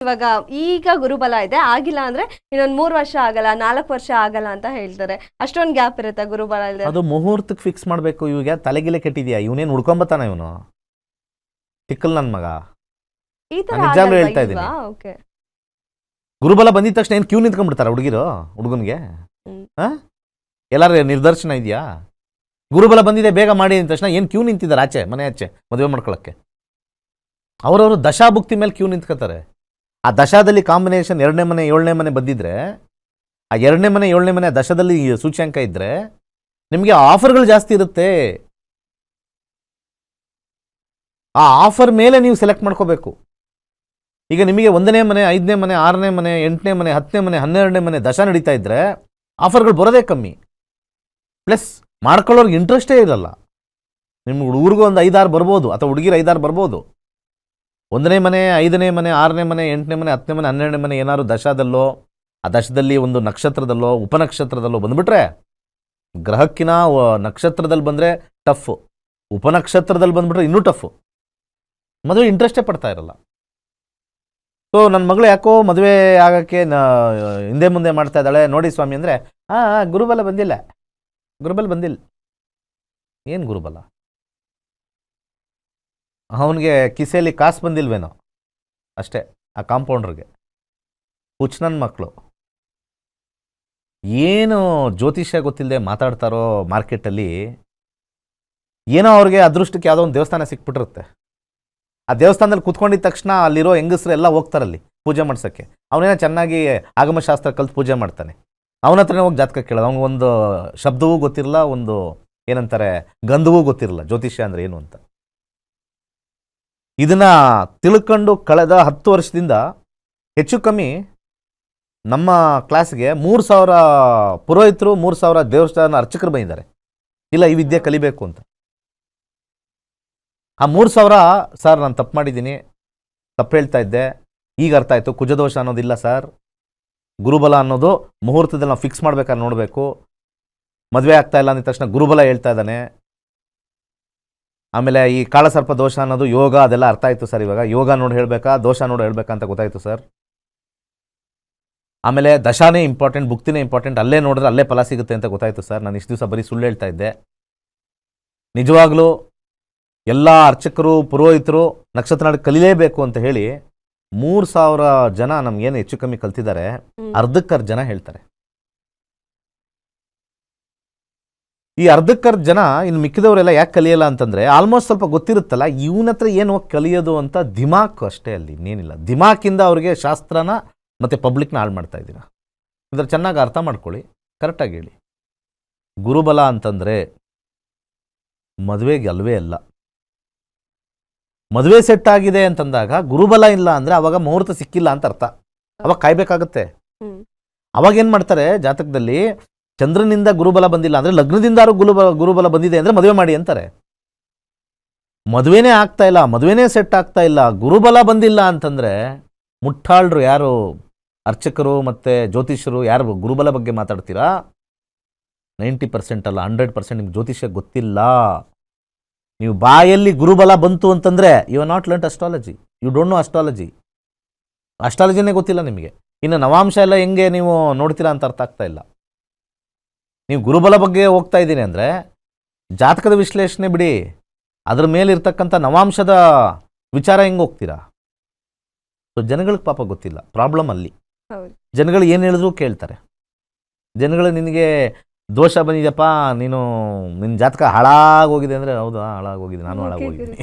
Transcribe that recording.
ಇವಾಗ ಈಗ ಗುರುಬಲ ಇದೆ ಆಗಿಲ್ಲ ಅಂದ್ರೆ ಇನ್ನೊಂದು ಮೂರ್ ವರ್ಷ ಆಗಲ್ಲ ನಾಲ್ಕು ವರ್ಷ ಆಗಲ್ಲ ಅಂತ ಹೇಳ್ತಾರೆ. ಅಷ್ಟೊಂದ್ ಗ್ಯಾಪ್ ಇರುತ್ತೆ ಗುರುಬಲ ಇದೆ ಅದು ಮುಹೂರ್ತಕ್ಕೆ ಫಿಕ್ಸ್ ಮಾಡಬೇಕು ಇವಾಗ ತಲೆಗಿಲೆ ಕೆಟ್ಟಿದ್ಯಾ? ಇವನೇನು ಹುಡ್ಕೊಂಬತ್ತಾನ ಇವನು? ತಿಕ್ಕಲ್ ನನ್ನ ಮಗ. ಈ ತರ ನಾನ್ ಹೇಳ್ತಾ ಇದ್ದೀನಿ. ಓಕೆ ಗುರುಬಲ ಬಂದಿದ ತಕ್ಷಣ ಏನು ಕ್ಯೂ ನಿಂತ್ಕೊಂಡ್ಬಿಡ್ತಾರ ಹುಡುಗಿರು ಹುಡುಗನ್ಗೆ? ಹ್ಮ್. ಹಾ? ಎಲ್ಲಾರು ನಿರ್ದರ್ಶನ ಇದೆಯಾ? ಗುರುಬಲ ಬಂದಿದೆ ಬೇಗ ಮಾಡಿ ಅಂದ ತಕ್ಷಣ ಏನು ಕ್ಯೂ ನಿಂತಿದ್ದಾರೆ ಆಚೆ ಮನೆ ಆಚೆ ಮದುವೆ ಮಾಡ್ಕೊಳಕ್ಕೆ? ಅವರವರು ದಶಾಭುಕ್ತಿ ಮೇಲೆ ಕ್ಯೂ ನಿಂತ್ಕೋತಾರೆ. ಆ ದಶಾದಲ್ಲಿ ಕಾಂಬಿನೇಷನ್ ಎರಡನೇ ಮನೆ, ಏಳನೇ ಮನೆ ಬಂದಿದ್ರೆ, ಆ ಎರಡನೇ ಮನೆ, ಏಳನೇ ಮನೆ ದಶದಲ್ಲಿ ಸೂಚ್ಯಾಂಕ ಇದ್ದರೆ ನಿಮಗೆ ಆಫರ್ಗಳು ಜಾಸ್ತಿ ಇರುತ್ತೆ. ಆ ಆಫರ್ ಮೇಲೆ ನೀವು ಸೆಲೆಕ್ಟ್ ಮಾಡ್ಕೋಬೇಕು. ಈಗ ನಿಮಗೆ ಒಂದನೇ ಮನೆ, ಐದನೇ ಮನೆ, ಆರನೇ ಮನೆ, ಎಂಟನೇ ಮನೆ, ಹತ್ತನೇ ಮನೆ, ಹನ್ನೆರಡನೇ ಮನೆ ದಶ ನಡೀತಾ ಇದ್ರೆ ಆಫರ್ಗಳು ಬರೋದೇ ಕಮ್ಮಿ. ಪ್ಲಸ್ ಮಾಡ್ಕೊಳ್ಳೋರ್ಗೆ ಇಂಟ್ರೆಸ್ಟೇ ಇರಲ್ಲ. ನಿಮ್ಮ ಹುಡುಗರಿಗೂ ಒಂದು ಐದಾರು ಬರ್ಬೋದು, ಅಥವಾ ಹುಡುಗಿರು ಐದಾರು ಬರ್ಬೋದು. ಒಂದನೇ ಮನೆ, ಐದನೇ ಮನೆ, ಆರನೇ ಮನೆ, ಎಂಟನೇ ಮನೆ, ಹತ್ತನೇ ಮನೆ, ಹನ್ನೆರಡನೇ ಮನೆ ಏನಾದ್ರು ದಶದಲ್ಲೋ, ಆ ದಶದಲ್ಲಿ ಒಂದು ನಕ್ಷತ್ರದಲ್ಲೋ, ಉಪನಕ್ಷತ್ರದಲ್ಲೋ ಬಂದುಬಿಟ್ರೆ ಗ್ರಹಕ್ಕಿನ ನಕ್ಷತ್ರದಲ್ಲಿ ಬಂದರೆ ಟಫ್. ಉಪನಕ್ಷತ್ರದಲ್ಲಿ ಬಂದುಬಿಟ್ರೆ ಇನ್ನೂ ಟಫ್. ಮದುವೆ ಇಂಟ್ರೆಸ್ಟೇ ಪಡ್ತಾ ಇರಲ್ಲ. ಸೊ ನನ್ನ ಮಗಳು ಯಾಕೋ ಮದುವೆ ಆಗೋಕ್ಕೆ ಹಿಂದೆ ಮುಂದೆ ಮಾಡ್ತಾ ಇದ್ದಾಳೆ. ನೋಡಿ ಸ್ವಾಮಿ ಅಂದರೆ ಹಾಂ ಗುರುಬಲ ಬಂದಿಲ್ಲ. ಗುರುಬಲ ಬಂದಿಲ್ಲ. ಏನು ಗುರುಬಲ? ಅವನಿಗೆ ಕಿಸೆಯಲ್ಲಿ ಕಾಸು ಬಂದಿಲ್ವೇನೋ? ಅಷ್ಟೇ, ಆ ಕಾಂಪೌಂಡ್ರಿಗೆ. ಹುಚ್ಚನನ್ ಮಕ್ಕಳು ಏನು ಜ್ಯೋತಿಷ್ಯ ಗೊತ್ತಿಲ್ಲದೆ ಮಾತಾಡ್ತಾರೋ ಮಾರ್ಕೆಟಲ್ಲಿ, ಏನೋ ಅವ್ರಿಗೆ ಅದೃಷ್ಟಕ್ಕೆ ಯಾವುದೋ ಒಂದು ದೇವಸ್ಥಾನ ಸಿಕ್ಬಿಟ್ಟಿರುತ್ತೆ. ಆ ದೇವಸ್ಥಾನದಲ್ಲಿ ಕುತ್ಕೊಂಡಿದ್ದ ತಕ್ಷಣ ಅಲ್ಲಿರೋ ಹೆಂಗಸ್ರು ಎಲ್ಲ ಹೋಗ್ತಾರಲ್ಲಿ ಪೂಜೆ ಮಾಡ್ಸೋಕ್ಕೆ. ಅವನೇನೋ ಚೆನ್ನಾಗಿ ಆಗಮಶಾಸ್ತ್ರ ಕಲ್ತು ಪೂಜೆ ಮಾಡ್ತಾನೆ. ಅವನ ಹತ್ರನೇ ಹೋಗಿ ಜಾತಕ ಕೇಳೋದು. ಅವ್ನಿಗೆ ಒಂದು ಶಬ್ದವೂ ಗೊತ್ತಿರಲ್ಲ, ಒಂದು ಏನಂತಾರೆ, ಗಂಧವೂ ಗೊತ್ತಿರಲ್ಲ, ಜ್ಯೋತಿಷ್ಯ ಅಂದರೆ ಏನು ಅಂತ. ಇದನ್ನ ತಿಳ್ಕೊಂಡು ಕಳೆದ ಹತ್ತು ವರ್ಷದಿಂದ ಹೆಚ್ಚು ಕಮ್ಮಿ ನಮ್ಮ ಕ್ಲಾಸ್ಗೆ ಮೂರು ಸಾವಿರ ಪುರೋಹಿತರು, ಮೂರು ಸಾವಿರ ದೇವಸ್ಥಾನ ಅರ್ಚಕರು ಬಂದಿದ್ದಾರೆ. ಇಲ್ಲ, ಈ ವಿದ್ಯೆ ಕಲಿಬೇಕು ಅಂತ. ಆ ಮೂರು ಸಾವಿರ, ಸರ್, ನಾನು ತಪ್ಪು ಮಾಡಿದ್ದೀನಿ, ತಪ್ಪು ಹೇಳ್ತಾ ಇದ್ದೆ, ಈಗ ಅರ್ಥ ಆಯಿತು, ಕುಜದೋಷ ಅನ್ನೋದಿಲ್ಲ ಸರ್. ಗುರುಬಲ ಅನ್ನೋದು ಮುಹೂರ್ತದಲ್ಲಿ ನಾವು ಫಿಕ್ಸ್ ಮಾಡ್ಬೇಕಾದ್ರೆ ನೋಡಬೇಕು. ಮದುವೆ ಆಗ್ತಾ ಇಲ್ಲ ಅಂದ ತಕ್ಷಣ ಗುರುಬಲ ಹೇಳ್ತಾ ಇದ್ದಾನೆ. ಆಮೇಲೆ ಈ ಕಾಳಸರ್ಪ ದೋಷ ಅನ್ನೋದು ಯೋಗ ಅದೆಲ್ಲ ಅರ್ಥ ಆಯಿತು ಸರ್ ಇವಾಗ. ಯೋಗ ನೋಡಿ ಹೇಳಬೇಕಾ ದೋಷ ನೋಡಿ ಹೇಳ್ಬೇಕಾ ಅಂತ ಗೊತ್ತಾಯಿತು ಸರ್. ಆಮೇಲೆ ದಶಾನೇ ಇಂಪಾರ್ಟೆಂಟ್ ಬುಕ್ತಿನೇ ಇಂಪಾರ್ಟೆಂಟ್ ಅಲ್ಲೇ ನೋಡಿದ್ರೆ ಅಲ್ಲೇ ಫಲ ಸಿಗುತ್ತೆ ಅಂತ ಗೊತ್ತಾಯಿತು ಸರ್. ನಾನು ಇಷ್ಟು ದಿವಸ ಬರೀ ಸುಳ್ಳು ಹೇಳ್ತಾ ಇದ್ದೆ. ನಿಜವಾಗ್ಲೂ ಎಲ್ಲ ಅರ್ಚಕರು ಪುರೋಹಿತರು ನಕ್ಷತ್ರ ನಾಡಿ ಕಲಿಲೇಬೇಕು ಅಂತ ಹೇಳಿ ಮೂರು ಸಾವಿರ ಜನ ನಮ್ಗೇನು ಹೆಚ್ಚು ಕಮ್ಮಿ ಕಲ್ತಿದ್ದಾರೆ. ಅರ್ಧಕ್ಕರ್ ಜನ ಹೇಳ್ತಾರೆ. ಈ ಅರ್ಧಕ್ಕರ್ ಜನ ಇನ್ನು ಮಿಕ್ಕಿದವರೆಲ್ಲ ಯಾಕೆ ಕಲಿಯಲ್ಲ ಅಂತಂದರೆ ಆಲ್ಮೋಸ್ಟ್ ಸ್ವಲ್ಪ ಗೊತ್ತಿರುತ್ತಲ್ಲ ಇವನ ಹತ್ರ ಏನು ಕಲಿಯೋದು ಅಂತ ದಿಮಾಕ್ ಅಷ್ಟೇ ಅಲ್ಲಿ ಇನ್ನೇನಿಲ್ಲ. ದಿಮಾಕಿಂದ ಅವ್ರಿಗೆ ಶಾಸ್ತ್ರನ ಮತ್ತೆ ಪಬ್ಲಿಕ್ನ ಹಾಳು ಮಾಡ್ತಾ ಇದ್ದೀರಾ? ಇದ್ರ ಚೆನ್ನಾಗಿ ಅರ್ಥ ಮಾಡ್ಕೊಳ್ಳಿ ಕರೆಕ್ಟಾಗಿ ಹೇಳಿ. ಗುರುಬಲ ಅಂತಂದ್ರೆ ಮದುವೆಗೆ ಅಲ್ವೇ ಅಲ್ಲ. ಮದುವೆ ಸೆಟ್ ಆಗಿದೆ ಅಂತಂದಾಗ ಗುರುಬಲ ಇಲ್ಲ ಅಂದ್ರೆ ಅವಾಗ ಮುಹೂರ್ತ ಸಿಕ್ಕಿಲ್ಲ ಅಂತ ಅರ್ಥ. ಅವಾಗ ಕಾಯ್ಬೇಕಾಗತ್ತೆ. ಅವಾಗ ಏನು ಮಾಡ್ತಾರೆ ಜಾತಕದಲ್ಲಿ ಚಂದ್ರನಿಂದ ಗುರುಬಲ ಬಂದಿಲ್ಲ ಅಂದ್ರೆ ಲಗ್ನದಿಂದಾರು ಗುರುಬಲ ಗುರುಬಲ ಬಂದಿದೆ ಅಂದರೆ ಮದುವೆ ಮಾಡಿ ಅಂತಾರೆ. ಮದುವೆನೇ ಆಗ್ತಾ ಇಲ್ಲ, ಮದುವೆನೇ ಸೆಟ್ ಆಗ್ತಾ ಇಲ್ಲ, ಗುರುಬಲ ಬಂದಿಲ್ಲ ಅಂತಂದರೆ ಮುಟ್ಟಾಳರು ಯಾರು? ಅರ್ಚಕರು ಮತ್ತು ಜ್ಯೋತಿಷರು ಯಾರು ಗುರುಬಲ ಬಗ್ಗೆ ಮಾತಾಡ್ತೀರಾ? ನೈಂಟಿ ಪರ್ಸೆಂಟ್ ಅಲ್ಲ, ಹಂಡ್ರೆಡ್ ಪರ್ಸೆಂಟ್ ನಿಮ್ಗೆ ಜ್ಯೋತಿಷ್ಯ ಗೊತ್ತಿಲ್ಲ. ನೀವು ಬಾಯಲ್ಲಿ ಗುರುಬಲ ಬಂತು ಅಂತಂದರೆ you are not learn astrology you don't know astrology ಅಸ್ಟ್ರಾಲಜಿನೇ ಗೊತ್ತಿಲ್ಲ ನಿಮಗೆ. ಇನ್ನು ನವಾಂಶ ಎಲ್ಲ ಹೆಂಗೆ ನೀವು ನೋಡ್ತೀರಾ ಅಂತ ಅರ್ಥ ಆಗ್ತಾ ಇಲ್ಲ. ನೀವು ಗುರುಬಲ ಬಗ್ಗೆ ಹೋಗ್ತಾ ಇದ್ದೀನಿ ಅಂದರೆ ಜಾತಕದ ವಿಶ್ಲೇಷಣೆ ಬಿಡಿ. ಅದ್ರ ಮೇಲಿರ್ತಕ್ಕಂಥ ನವಾಂಶದ ವಿಚಾರ ಹೆಂಗೆ ಹೋಗ್ತೀರಾ? ಸೊ ಜನಗಳಿಗೆ ಪಾಪ ಗೊತ್ತಿಲ್ಲ. ಪ್ರಾಬ್ಲಮ್ ಅಲ್ಲಿ. ಜನಗಳು ಏನು ಹೇಳಿದ್ರು ಕೇಳ್ತಾರೆ. ಜನಗಳು ನಿನಗೆ ದೋಷ ಬಂದಿದೆಯಪ್ಪ ನೀನು ನಿನ್ನ ಜಾತಕ ಹಾಳಾಗೋಗಿದೆ ಅಂದರೆ ಹೌದಾ? ಹಾಳಾಗೋಗಿದೆ. ನಾನು ಹಾಳಾಗೋಗಿದ್ದೀನಿ